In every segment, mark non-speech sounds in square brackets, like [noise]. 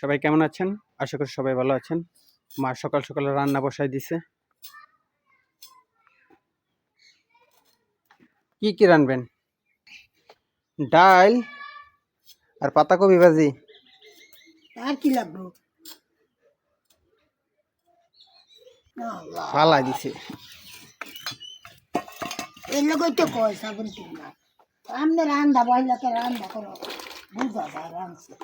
সবাই কেমন আছেন? আশা করি সবাই ভালো আছেন। মা সকাল সকাল রান্না বসাই দিছে। কি কি রানবেন? ডাল আর পাতাকপি ভাজি। আর কি লাগবো? ফালা দিছে। এর লোকই তো কয় সাবন রান্দা করো। বুঝা যায় রাঁধছে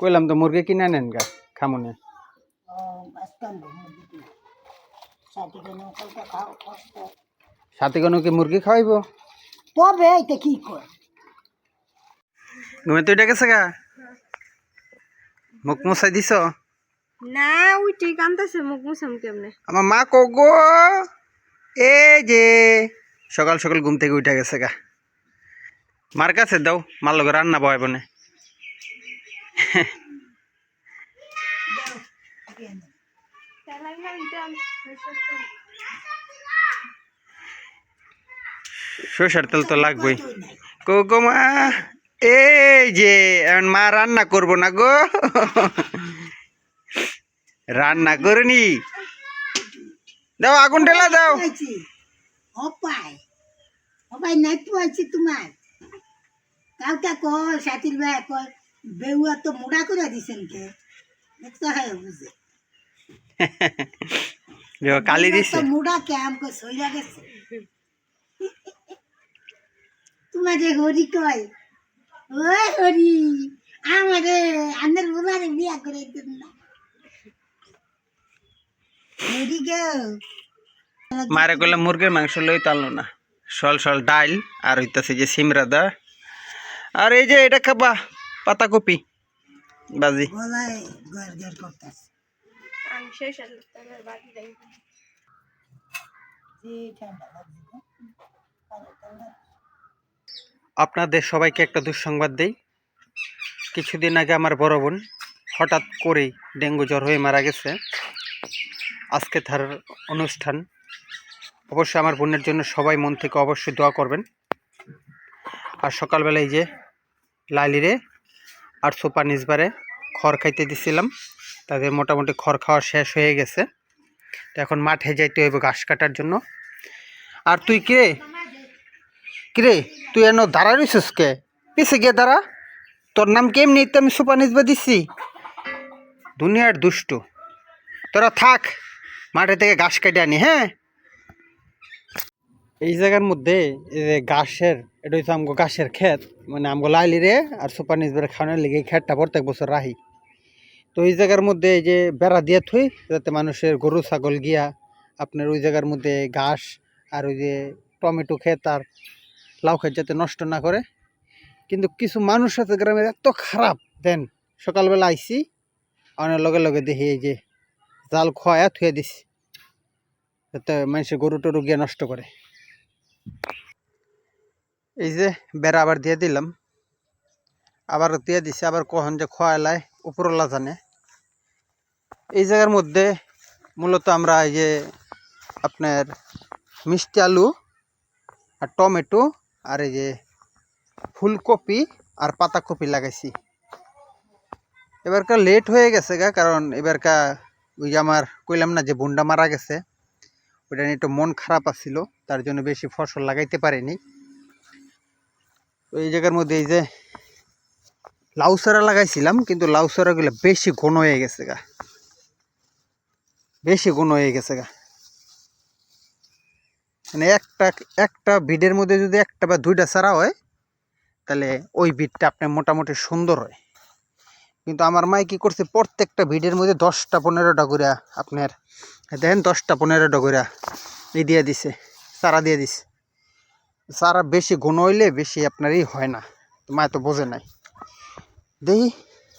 কইলাম তো মুরগি কিনে নেন গা খামনে। সাথে কোনো কলকা খাও কষ্ট। সাথে কোনো কি মুরগি খাওয়াইব? তবে এইটা কি কয়? ঘুমে তো উঠে গেছে গা? মুখ মুছাই দিছ? না ওই ঠিক আনতেছে মুখ মুছাম কেমনে? আমার মা কগো এই যে সকাল সকাল ঘুম থেকে উঠে গেছে গা। মার কাছে দাও, মার লগে রান্না বয় বনে সরষের তেল তো লাগবেই। কোকো মা, এই যে মা রান্না করব না গো। রান্না করিনি দাও, আগুন ঢেলা দাও। অপায় অপায় নাই তো আইছি তোমার। কাউকে কয় সাথীর ভাই কয় বেউয়া তো মোড়া করে দিছেন কে? দেখতে হয় বুঝে। [laughs] কালি দিছে। মোড়া কে আমকে গেছে? তোমার যে হরি কয় ওই হরি আমারে আন্দার বোলারে বিয়া করে দিন না। হরি গো। মারে করলে মুরগির মাংস লই তাললো না সল সল ডাল আর হইতাছে যে সিমরা দা আর এই যে এটা খাবা পাতাকপি। বাজি। আপনাদের সবাইকে একটা দুঃসংবাদ দেই। কিছুদিন আগে আমার বড় বোন হঠাৎ করেই ডেঙ্গু জ্বর হয়ে মারা গেছে। আজকে তার অনুষ্ঠান। অবশ্যই আমার বোনের জন্য সবাই মন থেকে অবশ্যই দোয়া করবেন। আর সকালবেলায় যে লালিরে আর সোপা নিজবারে খড় খাইতে দিছিলাম। তাদের মোটামুটি খড় খাওয়া শেষ হয়ে গেছে। তো এখন মাঠে যাইতে হইব ঘাস কাটার জন্য। আর তুই কে কিরে তুই এন দাঁড়া রইছিস কে? পিছে গিয়ে দাঁড়া। তোর নাম কেমনি তো আমি সোপা নিজবা দিচ্ছি দুনিয়ার দুষ্টু। তোরা থাক, মাঠে থেকে ঘাস কেটে আনি হ্যাঁ? এই জায়গার মধ্যে এই যে ঘাসের, এটা হচ্ছে আমগো ঘাসের ক্ষেত মানে আমগো লাইলি রে আর সুপার নিজবের খাওয়ানোর লেগে ক্ষেতটা প্রত্যেক বছর রাহি। তো এই জায়গার মধ্যে এই যে বেড়া দিয়ে থুই, যাতে মানুষের গরু, ছাগল গিয়া আপনার ওই জায়গার মধ্যে ঘাস আর ওই যে টমেটো ক্ষেত আর লাউ ক্ষেত যাতে নষ্ট না করে। কিন্তু কিছু মানুষ আছে গ্রামের এত খারাপ, দেন সকালবেলা আইসি অনেক লগে লগে দেখি এই যে জাল খোয়া থুয়ে দিছি, যাতে মানুষের গরু টরু গিয়ে নষ্ট করে। এই যে বেড়া আবার দিয়ে দিলাম। আবার দিয়ে দিছে, আবার কখন যে খোয়ালায় উপরওয়ালা জানে। এই জায়গার মধ্যে মূলত আমরা এই যে আপনার মিষ্টি আলু আর টমেটো আর এই যে ফুলকপি আর পাতাকপি লাগাইছি। এবারকার লেট হয়ে গেছে গা, কারণ এবারকা ওই যে আমার কইলাম না যে বুন্ডা মারা গেছে। ওইটা নিয়ে একটু মন খারাপ আছিল, তার জন্য বেশি ফসল লাগাইতে পারিনি। এই জায়গার মধ্যে এই যে লাউ চারা লাগাইছিলাম, কিন্তু লাউ চারাগুলো বেশি ঘন হয়ে গেছে গা। বেশি ঘন হয়ে গেছে গা। মানে একটা একটা বিডের মধ্যে যদি একটা বা দুইটা চারা হয়, তাহলে ওই বিটটা আপনার মোটামুটি সুন্দর হয়। কিন্তু আমার মাই কি করছে, প্রত্যেকটা ভিডের মধ্যে দশটা পনেরোটা করে আপনার, দেখেন দশটা পনেরোটা করে এই দিয়ে দিছে, চারা দিয়ে দিছে। চারা বেশি ঘন হইলে বেশি আপনারই হয় না মায় তো বোঝে নাই। দেখি,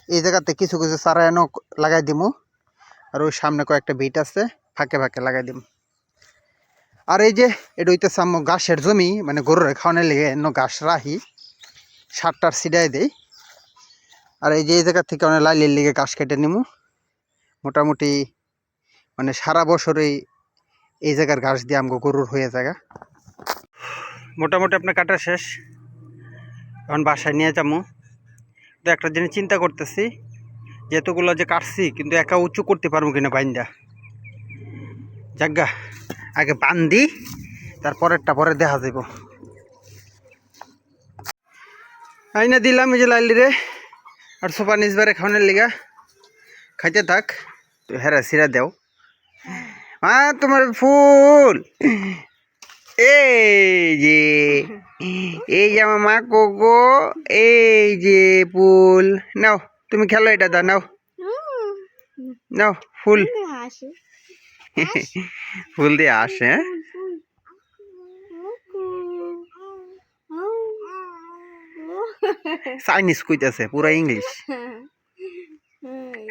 এই জায়গাতে কিছু কিছু চারা এনে লাগাই দিমু, আর ওই সামনে কয়েকটা বিট আছে, ফাঁকে ফাঁকে লাগাই দিম। আর এই যে, এটা হইতেছে আমার ঘাসের জমি মানে গরুর খাওয়ানোর লেগে এন্ন ঘাস রাহি সারটার সিডাই দেই। আর এই যে এই জায়গা থেকে অনেক লাইলের লিগে ঘাস কেটে নিমু। মোটামুটি মানে সারা বছরই এই জায়গার ঘাস দিয়ে আমগো গরুর হয়ে জায়গা। মোটামুটি আপনার কাটা শেষ। এখন বাসায় নিয়ে যাব তো একটা জিনিস চিন্তা করতেছি যে এতগুলো যে কাটছি, কিন্তু একা উঁচু করতে পারব কিনা বাইন্দা। জাগা আগে বান্ধি তারপরেরটা পরে দেখা যাব আইনা দিলাম এই যে লাইলি রে। আর সোপা নিজবারে খাওয়ানোর লিগা? খাইতে থাক। তো হেরা সিরা দেও। মা তোমার ফুল। এই যে এই যে আমার মা কোকো এই যে ফুল। নাও তুমি খেলো এটা দা নাও। নাও ফুল। হাসি ফুল দিয়ে আসে [laughs] হ্যাঁ চাইনিজ কইতেছে পুরা ইংলিশ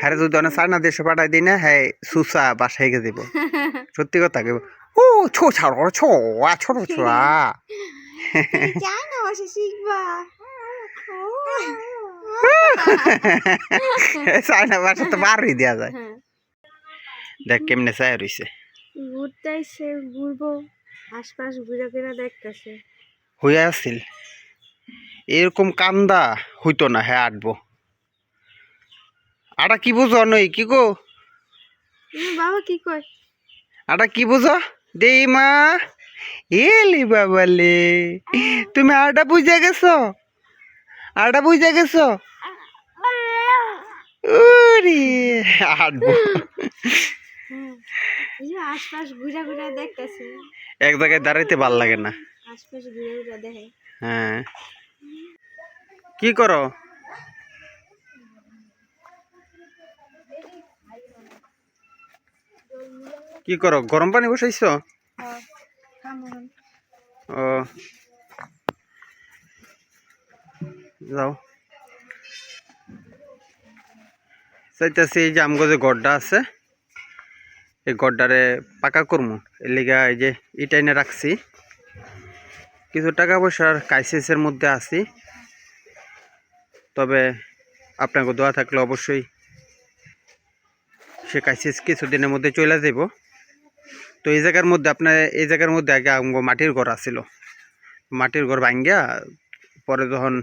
হ্যাঁ যদি অনেক চায়না দেশে পাঠাই দিই না হ্যাঁ সুসা বাসায় গিয়ে দিব। সত্যি কথা কেব ও ছো ছাড়ো ছো আ ছোট শিখবা। চায়না ভাষা তো বারই দেওয়া যায়। দেখ কেমনে চায় রইছে। ঘুরতে ঘুরবো। আশপাশ ঘুরে ঘুরে দেখতেছে। হইয়া আছিল। এরকম কান্দা হইতো না হ্যাঁ আটবো। আটা কি বুঝো নই কি গো? বাবা কি কয়? আটা কি বুঝো? দেই মা এলি বাবালে তুমি আটা বুঝে গেছো? আটা বুঝে গেছো? উরি আটবো। আশপাশ ঘুরে ঘুরে দেখতেছে। এক জায়গায় দাঁড়াইতে ভালো লাগে না। আশপাশ ঘুরে ঘুরে দেখে। হ্যাঁ। কি করো? কি করো? গরম পানি বসাইছো? ও। যাও। চাইতেছি এই যে আমগো যে গড্ডা আছে এই গড্ডারে পাকা করমু। এর লিগা এই যে ইটা এনে রাখছি। কিছু টাকা পয়সার ক্রাইসিসের মধ্যে আছি। তবে আপনাকে দোয়া থাকলে অবশ্যই সে ক্রাইসিস কিছুদিনের মধ্যে চলে যাব। তো এই জায়গার মধ্যে আপনার, এই জায়গার মধ্যে আগে মাটির ঘর আছিল। মাটির ঘর ভাঙ্গিয়া পরে যখন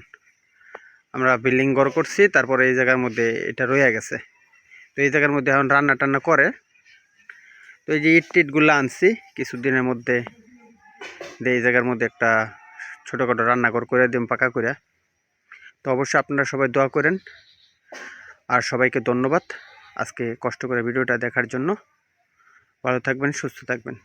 আমরা বিল্ডিং ঘর করছি, তারপরে এই জায়গার মধ্যে এটা রয়ে গেছে। তো এই জায়গার মধ্যে এখন রান্না টান্না করে। তো এই যে ইট টিটগুলো আনছি, কিছুদিনের মধ্যে এই জায়গার মধ্যে একটা ছোটোখাটো রান্নাঘর করে দিম, পাকা করে তো অবশ্যই আপনারা সবাই দোয়া করেন। আর সবাইকে ধন্যবাদ আজকে কষ্ট করে ভিডিওটা দেখার জন্য। ভালো থাকবেন, সুস্থ থাকবেন।